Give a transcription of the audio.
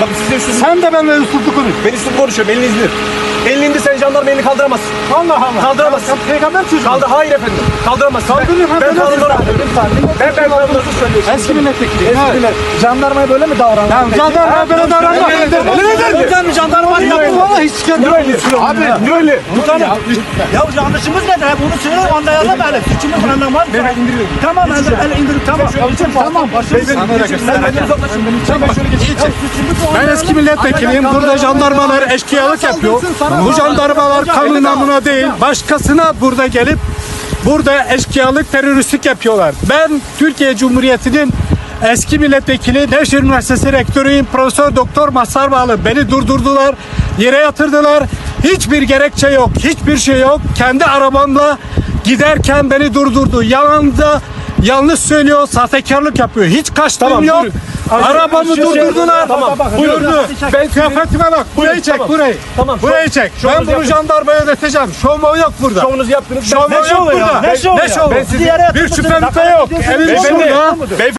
Bak size üstün... Sen de benimle üsluplu konuş. Ben üstün konuşuyorum. Elini izdir. Elini indir sen jandarma elini kaldıramazsın. Allah Allah. Kaldıramazsın. Sen peygamber çocuğu. Kaldır. Hayır efendim. Kaldıramazsın. Kaldırıyorum. Ben, ben kanunlara... Ben ben söylüyorum. Eski milletvekili. Evet. Jandarmaya böyle mi davranıyor? Ya jandarma böyle davranma. Ne eder? Ne eder? Hocam jandarma Hiç kendine. Abi ne öyle? Ya yanlışımız nedir? Bunu söyle anlayalım hele. Suçumuz anlamaz. Ben indiriyorum. Tamam el, el indir. Tamam. Tamam. Ben eski milletvekiliyim. Burada jandarmalar eşkıyalık yapıyor. Bu jandarmalar kanun namına değil, başkasına burada gelip burada eşkıyalık, teröristlik yapıyorlar. Ben Türkiye Cumhuriyeti'nin eski milletvekili Nevşehir Üniversitesi rektörüyüm. Profesör Doktor Mazhar Bağlı. Beni durdurdular, yere yatırdılar. Hiçbir gerekçe yok, hiçbir şey yok. Kendi arabamla giderken beni durdurdu. Yanında yanlış söylüyor, sahtekarlık yapıyor. Hiç kaçtığım Tamam, yok. buyurun. Arabamı durdurdular. Tamam, Buyurdu. Ben kıyafetime bak. Burayı çek, tamam. burayı. Tamam, Burayı şov- çek. şovunuzu Ben bunu yapın. jandarmaya ödeteceğim. Şov yok burada. Şovunuzu yaptınız. Şov yok burada. Ne şovu ya? şovu? Ben sizi- Bir şüphem de yok. Beyefendi, şurada.